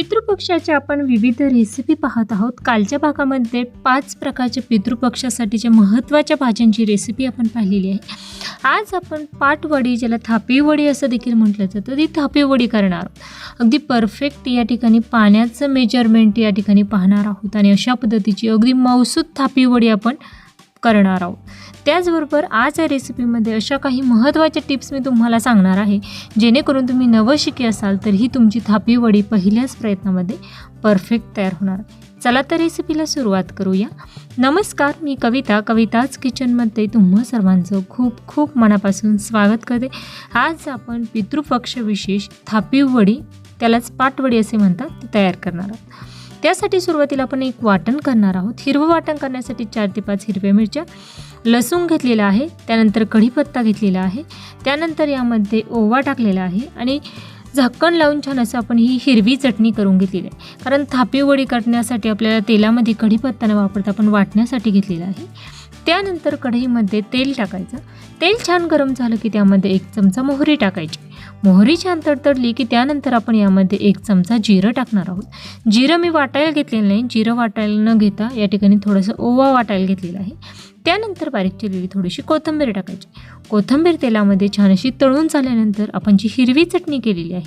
पितृपक्षाच्या आपण विविध रेसिपी पाहत आहोत. कालच्या भागामध्ये पाच प्रकारच्या पितृपक्षासाठीच्या महत्त्वाच्या भाज्यांची रेसिपी आपण पाहिलेली आहे. आज आपण पाटवडी ज्याला थापीवडी असं देखील म्हटलं जातं ती थापीवडी करणार आहोत. अगदी परफेक्ट या ठिकाणी पाण्याचं मेजरमेंट या ठिकाणी पाहणार आहोत आणि अशा पद्धतीची अगदी मौसूद थापीवडी आपण करणार आहोत. त्याचबरोबर आज या रेसिपीमध्ये अशा काही महत्त्वाच्या टिप्स मी तुम्हाला सांगणार आहे जेणेकरून तुम्ही नवशिकी असाल तर ही तुमची थापी वडी पहिल्याच प्रयत्नामध्ये परफेक्ट तयार होणार. चला तर रेसिपीला सुरुवात करूया. नमस्कार मी कविता. कविताच किचनमध्ये तुम्हा सर्वांचं खूप खूप मनापासून स्वागत करते. आज आपण पितृपक्ष विशेष थापी वडी त्यालाच पाटवडी असे म्हणतात ती तयार करणार आहोत. त्यासाठी सुरुवातीला आपण एक वाटण करणार आहोत. हिरवं वाटण करण्यासाठी चार ते पाच हिरव्या मिरच्या लसूण घेतलेला आहे त्यानंतर कढीपत्ता घेतलेला आहे त्यानंतर यामध्ये ओवा टाकलेला आहे आणि झाकण लावून छान असं आपण ही हिरवी चटणी करून घेतलेली आहे. कारण थापी वडी करण्यासाठी आपल्याला तेलामध्ये कढीपत्ता न वापरता आपण वाटण्यासाठी घेतलेला आहे. त्यानंतर कढईमध्ये तेल टाकायचं. तेल छान गरम झालं की त्यामध्ये एक चमचा मोहरी टाकायची. मोहरी छान तडतडली की त्यानंतर आपण यामध्ये एक चमचा जिरं टाकणार आहोत. जिरं मी वाटायला घेतलेलं नाही. जिरं वाटायला न घेता या ठिकाणी थोडंसं ओवा वाटायला घेतलेला आहे. त्यानंतर बारीक चिरलेली थोडीशी कोथिंबीर टाकायची. कोथिंबीर तेलामध्ये छान अशी तळून झाल्यानंतर आपण जी हिरवी चटणी केलेली आहे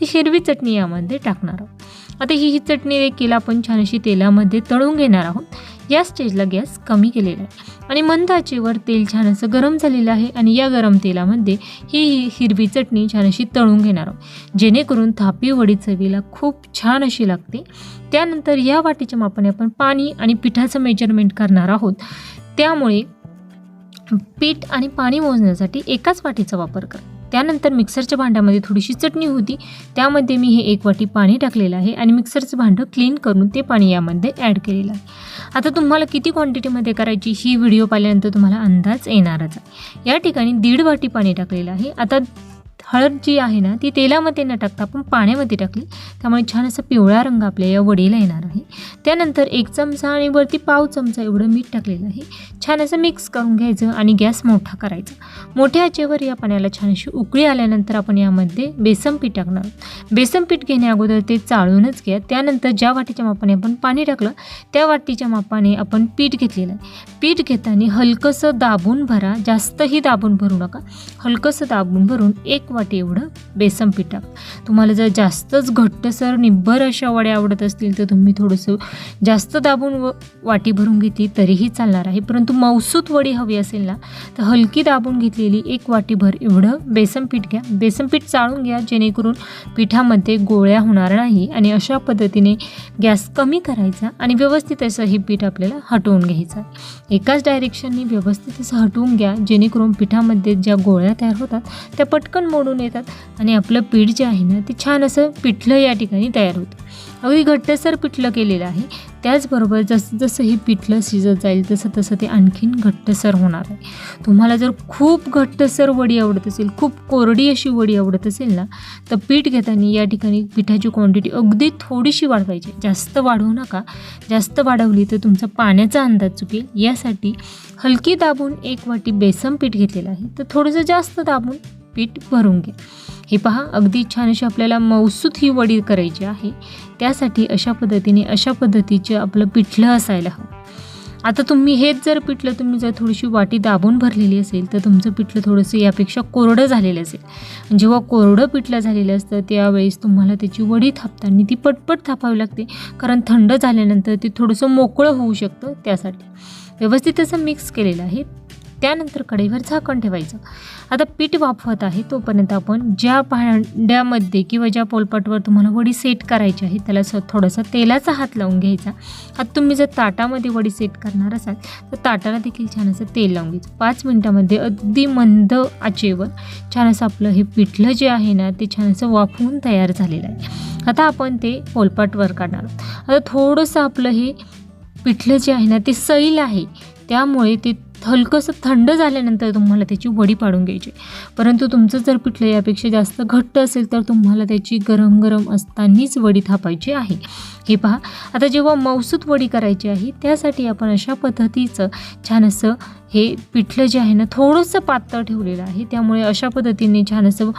ती हिरवी चटणी यामध्ये टाकणार आहोत. आता ही ही चटणी देखील आपण छान अशी तेलामध्ये तळून घेणार आहोत. या स्टेजला गॅस कमी केलेला आहे. आणि मंद आचेवर तेल छान असं गरम झालेलं आहे आणि या गरम तेलामध्ये ही ही हिरवी चटणी छान अशी तळून घेणार आहोत. जेणेकरून थापी वडी चवीला खूप छान अशी लागते. त्यानंतर या वाटीच्या मापाने आपण पाणी आणि पिठाचं मेजरमेंट करणार आहोत. त्यामुळे पीठ आणि पाणी मोजण्यासाठी एकाच वाटीचा वापर करा. त्यानंतर मिक्सरच्या भांड्यामध्ये थोडीशी चटणी होती. त्यामध्ये मी हे एक वाटी पाणी टाकलेलं आहे आणि मिक्सरचं भांडं क्लीन करून ते पाणी यामध्ये ॲड केलेलं आहे. आता तुम्हाला किती क्वांटिटीमध्ये करायची ही व्हिडिओ पाहिल्यानंतर तुम्हाला अंदाज येणारच आहे. या ठिकाणी दीड वाटी पाणी टाकलेलं आहे. आता हळद जी आहे ना ती तेलामध्ये न टाकता आपण पाण्यामध्ये टाकली. त्यामुळे छान असा पिवळा रंग आपल्या या वडीला येणार आहे. त्यानंतर एक चमचा आणि वरती पाव चमचा एवढं मीठ टाकलेलं आहे. छान असं मिक्स करून घ्यायचं आणि गॅस मोठा करायचा. मोठ्या आचेवर या पाण्याला छान अशी उकळी आल्यानंतर आपण यामध्ये बेसन पीठ टाकणार. बेसन पीठ घेण्या अगोदर ते चाळूनच घ्या. त्यानंतर ज्या वाटीच्या मापाने आपण पाणी टाकलं त्या वाटीच्या मापाने आपण पीठ घेतलेलं आहे. पीठ घेताना हलकंसं दाबून भरा. जास्तही दाबून भरू नका. हलकंसं दाबून भरून एक वाटी एवढं? बेसन पीठ. टाक तुम्हाला जर जास्तच घट्टसर निब्बर अशा वड्या आवडत असतील तर तुम्ही थोडंसं जास्त दाबून व वाटी भरून घेतली तरीही चालणार आहे. परंतु मौसूत वडी हवी असेल ना तर हलकी दाबून घेतलेली एक वाटीभर एवढं बेसन पीठ घ्या. बेसन पीठ चाळून घ्या जेणेकरून पिठामध्ये गोळ्या होणार नाही आणि अशा पद्धतीने गॅस कमी करायचा आणि व्यवस्थित असं हे पीठ आपल्याला हटवून घ्यायचं आहे. एकाच डायरेक्शननी व्यवस्थित असं हटवून घ्या जेणेकरून पिठामध्ये ज्या गोळ्या तयार होतात त्या पटकन करून येतात आणि आपलं पीठ जे आहे ना ते छान असं पिठलं या ठिकाणी तयार होतं. अगदी घट्टसर पिठलं केलेलं आहे. त्याचबरोबर जसं जसं हे पिठलं शिजत जाईल तसं तसं ते आणखीन घट्टसर होणार आहे. तुम्हाला जर खूप घट्टसर वडी आवडत असेल खूप कोरडी अशी वडी आवडत असेल ना तर पीठ घेताना या ठिकाणी पिठाची क्वांटिटी अगदी थोडीशी वाढवायची. जास्त वाढवू नका. जास्त वाढवली तर तुमचा पाण्याचा अंदाज चुकेल. यासाठी हलकी दाबून एक वाटी बेसन पीठ घेतलेलं आहे. तर थोडंसं जास्त दाबून पीठ भरून घ्या हे पहा अगदी छान अशी आपल्याला मौसूत ही वडी करायची आहे. त्यासाठी अशा पद्धतीने अशा पद्धतीचं आपलं पिठलं असायला हवं. आता तुम्ही हेच जर पिठलं तुम्ही जर थोडीशी वाटी दाबून भरलेली असेल तर तुमचं पिठलं थोडंसं यापेक्षा कोरडं झालेलं असेल. जेव्हा कोरडं पिठलं झालेलं असतं त्यावेळेस तुम्हाला त्याची वडी थापताना ती पटपट थापावी लागते. कारण थंड झाल्यानंतर ते थोडंसं मोकळं होऊ शकतं त्यासाठी. व्यवस्थित असं मिक्स केलेलं आहे. त्यानंतर कढईवर झाकण ठेवायचं. आता पीठ वाफवत आहे तोपर्यंत आपण ज्या भांड्यामध्ये किंवा ज्या पोलपाटवर तुम्हाला वडी सेट करायची आहे त्याला स थोडासा तेलाचा हात लावून घ्यायचा. आता तुम्ही जर ताटामध्ये वडी सेट करणार असाल तर ताटाला देखील छान असं तेल लावून घ्यायचं. पाच मिनटामध्ये अगदी मंद आचेवर छान असं आपलं हे पिठलं जे आहे ना ते छान असं वाफवून तयार झालेलं आहे. आता आपण ते पोलपाटवर काढणार आहोत. आता थोडंसं आपलं हे पिठलं जे आहे ना ते सैल आहे. त्यामुळे ते हलकंसं थंड झाल्यानंतर तुम्हाला त्याची वडी पाडून घ्यायची. परंतु तुमचं जर पिठलं यापेक्षा जास्त घट्ट असेल तर तुम्हाला त्याची गरम गरम असतानाच वडी थापायची आहे. हे पहा आता जेव्हा मौसूत वडी करायची आहे त्यासाठी आपण अशा पद्धतीचं छान असं हे पिठलं जे आहे ना थोडंसं पातळ ठेवलेलं आहे. त्यामुळे अशा पद्धतीने छान असं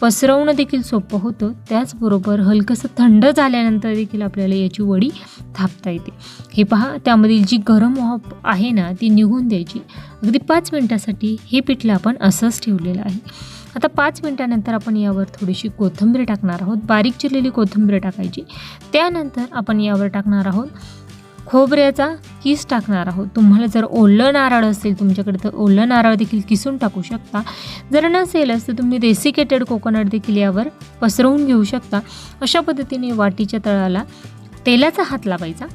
पसरवणं देखील सोपं होतं. त्याचबरोबर हलकंसं थंड झाल्यानंतर देखील आपल्याला याची वडी थापता येते. हे पहा त्यामधील जी गरम वाफ आहे ना ती निघून द्यायची. अगदी पाच मिनटासाठी हे पिठलं आपण असंच ठेवलेलं आहे. आता पाच मिनटानंतर आपण यावर थोडीशी कोथिंबीर टाकणार आहोत. बारीक चिरलेली कोथिंबीर टाकायची. त्यानंतर आपण यावर टाकणार आहोत खोबऱ्याचा किस टाकणार आहोत. तुम्हाला जर ओलं नारळ असेल तुमच्याकडे तर ओलं नारळ देखील किसून टाकू शकता. जर नसेलच तर तुम्ही डेसिकेटेड कोकोनट देखील यावर पसरवून घेऊ शकता. अशा पद्धतीने वाटीच्या तळाला तेलाचा हात लावायचा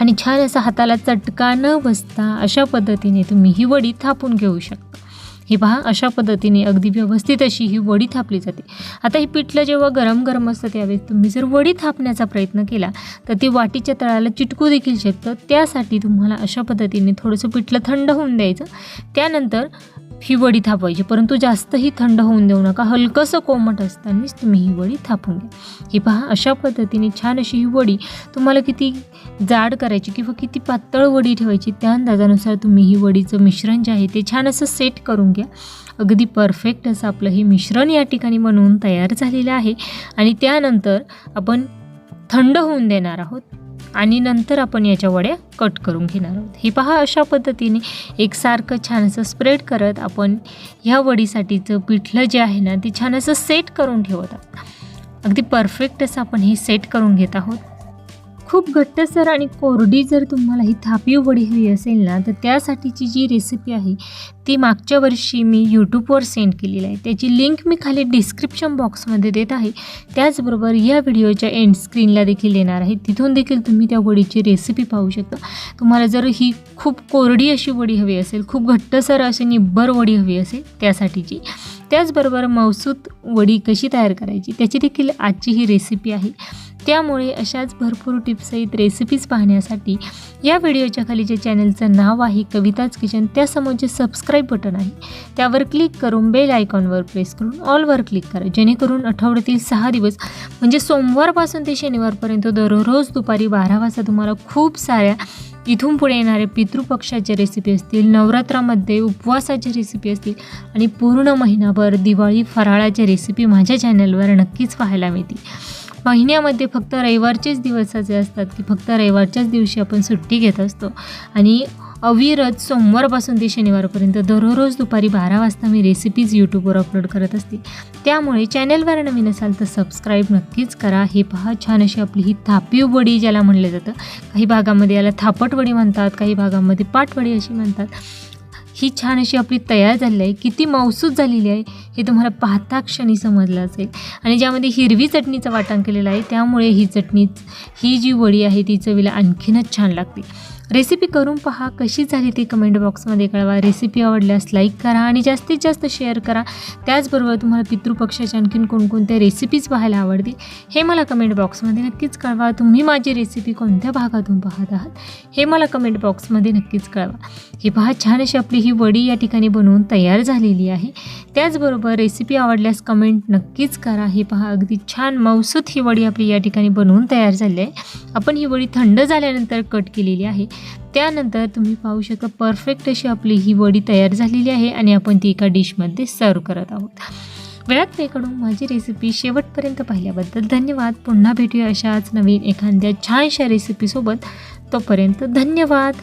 आणि छान असा हाताला चटका न बसता अशा पद्धतीने तुम्ही ही वडी थापून घेऊ शकता. हे पहा अशा पद्धतीने अगदी व्यवस्थित अशी ही वडी थापली जाते. आता ही पिठलं जेव्हा गरम गरम असतं त्यावेळेस तुम्ही जर वडी थापण्याचा प्रयत्न केला तर ते वाटीच्या तळाला चिटकू देखील शकतं. त्यासाठी तुम्हाला अशा पद्धतीने थोडंसं पिठलं थंड होऊन द्यायचं. त्यानंतर ही वडी थापवायची परंतु जास्तही थंड होऊन देऊ नका. हलकंसं कोमट असतानाच तुम्ही ही वडी थापून घ्या. ही पहा अशा पद्धतीने छान अशी ही वडी तुम्हाला किती जाड करायची किंवा किती पातळ वडी ठेवायची त्या अंदाजानुसार तुम्ही ही वडीचं मिश्रण जे आहे ते छान असं सेट करून घ्या. अगदी परफेक्ट असं आपलं हे मिश्रण या ठिकाणी बनवून तयार झालेलं आहे. आणि त्यानंतर आपण थंड होऊन देणार आहोत. आणि नंतर आपण याच्या वड्या कट करून घेणार आहोत. हे पहा अशा पद्धतीने एकसारखं छान असं स्प्रेड करत आपण ह्या वडीसाठीचं पिठलं जे आहे ना ते छान असं सेट करून ठेवत आहोत. अगदी परफेक्ट असं आपण हे सेट करून घेत आहोत. खूप घट्टसर आणि कोरडी जर तुम्हाला ही थापी वडी हवी असेल ना तर त्यासाठीची जी रेसिपी आहे ती मागच्या वर्षी मी यूट्यूबवर सेंड केलेली आहे. त्याची लिंक मी खाली डिस्क्रिप्शन बॉक्समध्ये देत आहे. त्याचबरोबर या व्हिडिओच्या एंड स्क्रीनला देखील देणार आहे. तिथून देखील तुम्ही त्या वडीची रेसिपी पाहू शकता. तुम्हाला जर ही खूप कोरडी अशी वडी हवी असेल खूप घट्टसर अशी निब्बर वडी हवी असेल त्यासाठीची. त्याचबरोबर मौसूत वडी कशी तयार करायची त्याची देखील आजची ही रेसिपी आहे. त्यामुळे अशाच भरपूर टिप्सहित रेसिपीज पाहण्यासाठी या व्हिडिओच्या खाली जे चॅनलचं नाव आहे कविताज किचन त्यासमोर जे सबस्क्राईब बटन आहे त्यावर क्लिक करून बेल आयकॉनवर प्रेस करून ऑलवर क्लिक करा. जेणेकरून आठवड्यातील सहा दिवस म्हणजे सोमवारपासून ते शनिवारपर्यंत दररोज दुपारी बारा वाजता तुम्हाला खूप साऱ्या इथून पुढे येणारे पितृपक्षाच्या रेसिपी असतील नवरात्रामध्ये उपवासाच्या रेसिपी असतील आणि पूर्ण महिनाभर दिवाळी फराळाच्या रेसिपी माझ्या चॅनलवर नक्कीच पाहायला मिळतील. महिन्यामध्ये फक्त रविवारचेच दिवस असे असतात की फक्त रविवारच्याच दिवशी आपण सुट्टी घेत असतो. आणि अविरत सोमवारपासून ते शनिवारपर्यंत दररोज दुपारी बारा वाजता मी रेसिपीज यूट्यूबवर अपलोड करत असते. त्यामुळे चॅनलवर नवीन असाल तर सबस्क्राईब नक्कीच करा. हे पहा छान अशी आपली ही थापीव वडी ज्याला म्हणलं जातं. काही भागामध्ये याला थापट वडी म्हणतात काही भागामध्ये पाटवडी अशी म्हणतात. ही छान अशी आपली तयार झालेली आहे. किती मौसूद झालेली आहे हे तुम्हाला पाहता क्षणी समजलं असेल. आणि ज्यामध्ये हिरवी चटणीचं वाटण केलेलं आहे त्यामुळे ही चटणी ही जी वडी आहे ती चवीला आणखीनच छान लागते. रेसिपी करून पहा कशी झाली ती कमेंट बॉक्समध्ये कळवा. रेसिपी आवडल्यास लाईक करा आणि जास्तीत जास्त शेअर करा. त्याचबरोबर तुम्हाला पितृपक्षाच्या आणखीन कोणकोणत्या रेसिपीज पाहायला आवडतील हे मला कमेंट बॉक्समध्ये नक्कीच कळवा. तुम्ही माझी रेसिपी कोणत्या भागातून पाहत आहात हे मला कमेंट बॉक्समध्ये नक्कीच कळवा. हे पहा छान अशी आपली ही वडी या ठिकाणी बनवून तयार झालेली आहे. त्याचबरोबर रेसिपी आवडल्यास कमेंट नक्कीच करा. हे पहा अगदी छान मौसूत ही वडी आपली या ठिकाणी बनवून तयार झाली आहे. आपण ही वडी थंड झाल्यानंतर कट केलेली आहे. त्यानंतर तुम्ही पाहू शकता परफेक्ट अशी आपली ही वडी तयार झालेली आहे आणि आपण ती एका डिशमध्ये सर्व करत आहोत. वेळात वेकडून माझी रेसिपी शेवटपर्यंत पाहिल्याबद्दल धन्यवाद. पुन्हा भेटूया अशाच नवीन एखाद्या छानशा रेसिपीसोबत तोपर्यंत धन्यवाद.